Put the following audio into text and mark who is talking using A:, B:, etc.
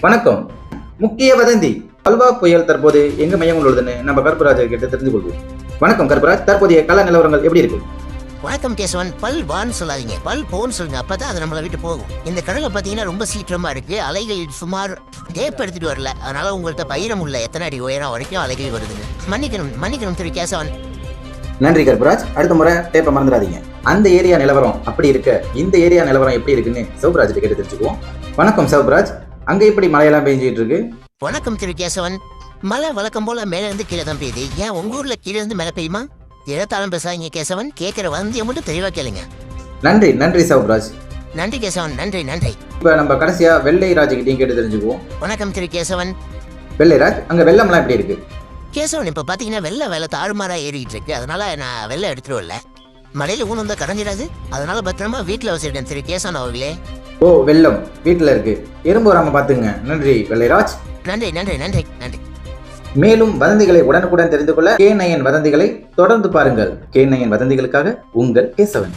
A: வணக்கம். முக்கிய வதந்தி அல்வா புயல் தற்போது எங்க மையம் உள்ளதுன்னு நம்ம கருப்பராஜ் கிட்ட தெரிந்து கொள்வோம் வணக்கம் கருப்பராஜ் தற்போதைய கள நிலவரங்கள் எப்படி இருக்கு?
B: வணக்கம் கேசவன். பல் வான்னு சொல்லாதீங்க. பல் போன்னு சொல்லுங்க. அப்பதான் அது நம்மளை விட்டு போகும். இந்த கடலை பாத்தீங்கன்னா ரொம்ப சீக்கிரமா இருக்கு. அலைகள் சுமார் டேப் எடுத்துட்டு வரல. அதனால உங்கள்ட்ட பயிரம் உள்ள எத்தனை அடி உயரம் வரைக்கும் அலைகள் வருதுங்க மன்னிக்கணும். மன்னிக்கணும் திரு கேசவன்.
A: நன்றி கருப்பராஜ் அடுத்த முறை டேப்பை மறந்துடாதீங்க. அந்த ஏரியா நிலவரம் அப்படி இருக்க. இந்த ஏரியா நிலவரம் எப்படி இருக்குன்னு சிவராஜ் கிட்ட தெரிஞ்சுக்குவோம். வணக்கம் சிவராஜ் அங்க எப்படி மழையெல்லாம் பெஞ்சிட்டு இருக்கு
B: வணக்கம் திரு கேசவன். மழை வழக்கம் போல மேல இருந்து கீழே தான் பெய்யுது. ஏன் உங்க ஊர்ல கீழே இருந்து மேலே பெய்யுமா? இழத்தாலும் பேசாதீங்க கேசவன். கேட்கிற வந்தியை மட்டும் தெளிவா கேளுங்க.
A: நன்றி நன்றி சிவராஜ்
B: நன்றி கேசவன் நன்றி நன்றி.
A: இப்ப நம்ம கடைசியா வெள்ளை ராஜ் கிட்டையும் கேட்டு தெரிஞ்சுக்குவோம்.
B: வணக்கம் திரு கேசவன்.
A: வெள்ளைராஜ் அங்க வெள்ளம்லாம் எப்படி இருக்கு?
B: கேசவன் இப்ப பாத்தீங்கன்னா வெள்ளை வேலை தாறுமாறா ஏறிட்டு இருக்கு. அதனால நான் வெள்ளை எடுத்துட்டு வரல மழையில ஊன் வந்தா கரைஞ்சிடாது. அதனால பத்திரமா வீட்டுல வச்சிருக்கேன் திரு கேசவன் அவர்களே.
A: ஓ வெள்ளம். வீட்டுல இருக்கு. எறும்பு வராம பாத்துங்க. நன்றி வெள்ளைராஜ்
B: நன்றி நன்றி நன்றி நன்றி.
A: மேலும் வதந்திகளை உடனுக்குடன் தெரிந்து கொள்ள கே நயன் வதந்திகளை தொடர்ந்து பாருங்கள். கே நயன் வதந்திகளுக்காக உங்கள் கேசவன்.